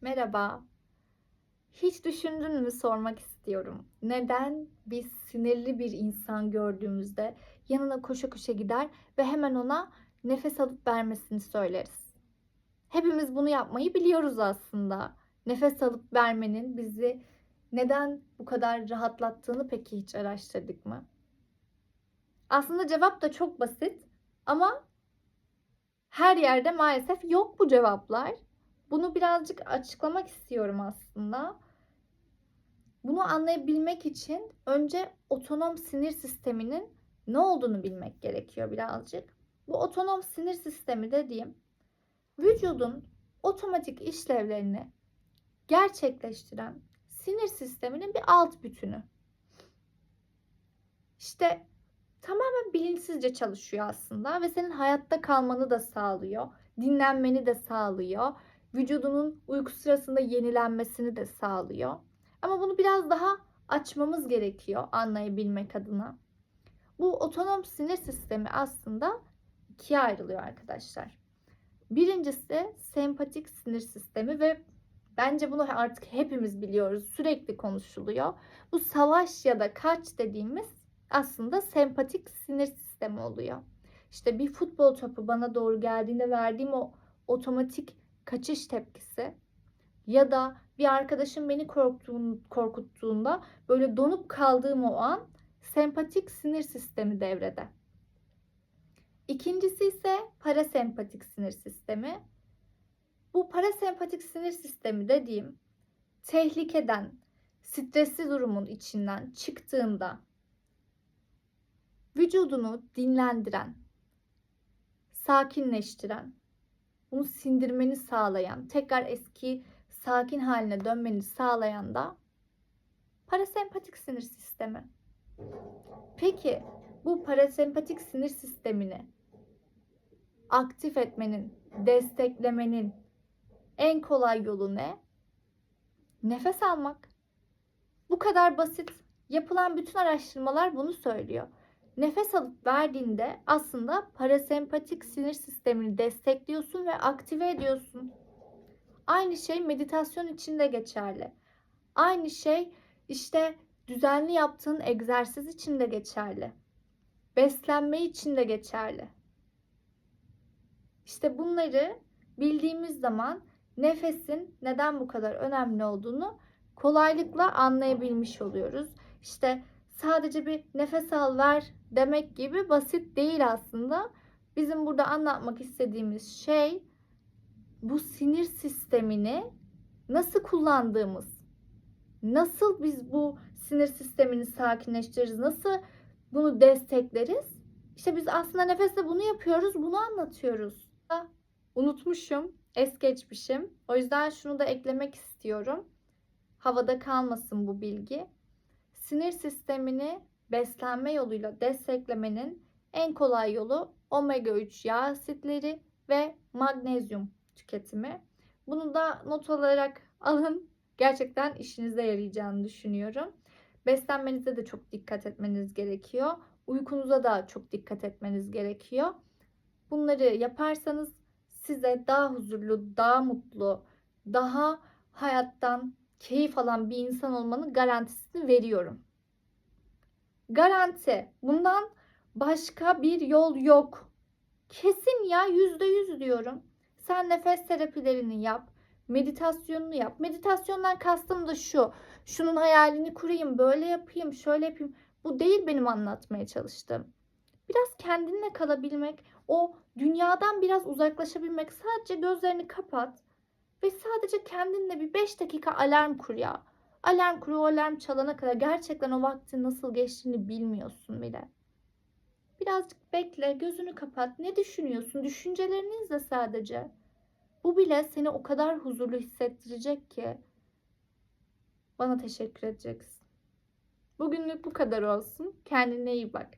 Merhaba. Hiç düşündün mü sormak istiyorum. Neden biz sinirli bir insan gördüğümüzde yanına koşa koşa gider ve hemen ona nefes alıp vermesini söyleriz? Hepimiz bunu yapmayı biliyoruz aslında. Nefes alıp vermenin bizi neden bu kadar rahatlattığını peki hiç araştırdık mı? Aslında cevap da çok basit ama her yerde maalesef yok bu cevaplar. Bunu birazcık açıklamak istiyorum aslında. Bunu anlayabilmek için önce otonom sinir sisteminin ne olduğunu bilmek gerekiyor birazcık. Bu otonom sinir sistemi dediğim vücudun otomatik işlevlerini gerçekleştiren sinir sisteminin bir alt bütünü. İşte tamamen bilinçsizce çalışıyor aslında ve senin hayatta kalmanı da sağlıyor, dinlenmeni de sağlıyor vücudunun uyku sırasında yenilenmesini de sağlıyor. Ama bunu biraz daha açmamız gerekiyor anlayabilmek adına. Bu otonom sinir sistemi aslında ikiye ayrılıyor arkadaşlar. Birincisi sempatik sinir sistemi ve bence bunu artık hepimiz biliyoruz. Sürekli konuşuluyor. Bu savaş ya da kaç dediğimiz aslında sempatik sinir sistemi oluyor. İşte bir futbol topu bana doğru geldiğinde verdiğim o otomatik kaçış tepkisi ya da bir arkadaşım beni korkuttuğunda böyle donup kaldığım o an sempatik sinir sistemi devrede. İkincisi ise parasempatik sinir sistemi. Bu parasempatik sinir sistemi dediğim tehlikeden, stresli durumun içinden çıktığında vücudunu dinlendiren, sakinleştiren, bunu sindirmeni sağlayan, tekrar eski sakin haline dönmeni sağlayan da parasempatik sinir sistemi. Peki bu parasempatik sinir sistemini aktif etmenin, desteklemenin en kolay yolu ne? Nefes almak. Bu kadar basit. Yapılan bütün araştırmalar bunu söylüyor nefes alıp verdiğinde aslında parasempatik sinir sistemini destekliyorsun ve aktive ediyorsun. Aynı şey meditasyon için de geçerli. Aynı şey işte düzenli yaptığın egzersiz için de geçerli. Beslenme için de geçerli. İşte bunları bildiğimiz zaman nefesin neden bu kadar önemli olduğunu kolaylıkla anlayabilmiş oluyoruz. İşte sadece bir nefes al ver demek gibi basit değil aslında. Bizim burada anlatmak istediğimiz şey bu sinir sistemini nasıl kullandığımız. Nasıl biz bu sinir sistemini sakinleştiririz? Nasıl bunu destekleriz? İşte biz aslında nefesle bunu yapıyoruz, bunu anlatıyoruz. Unutmuşum, es geçmişim. O yüzden şunu da eklemek istiyorum. Havada kalmasın bu bilgi sinir sistemini beslenme yoluyla desteklemenin en kolay yolu omega 3 yağ asitleri ve magnezyum tüketimi. Bunu da not olarak alın. Gerçekten işinize yarayacağını düşünüyorum. Beslenmenize de çok dikkat etmeniz gerekiyor. Uykunuza da çok dikkat etmeniz gerekiyor. Bunları yaparsanız size daha huzurlu, daha mutlu, daha hayattan keyif alan bir insan olmanın garantisini veriyorum. Garanti. Bundan başka bir yol yok. Kesin ya yüzde yüz diyorum. Sen nefes terapilerini yap. Meditasyonunu yap. Meditasyondan kastım da şu. Şunun hayalini kurayım, böyle yapayım, şöyle yapayım. Bu değil benim anlatmaya çalıştığım. Biraz kendinle kalabilmek, o dünyadan biraz uzaklaşabilmek. Sadece gözlerini kapat ve sadece kendinle bir 5 dakika alarm kur ya. Alarm kur, o alarm çalana kadar gerçekten o vaktin nasıl geçtiğini bilmiyorsun bile. Birazcık bekle, gözünü kapat. Ne düşünüyorsun? Düşüncelerini izle sadece. Bu bile seni o kadar huzurlu hissettirecek ki bana teşekkür edeceksin. Bugünlük bu kadar olsun. Kendine iyi bak.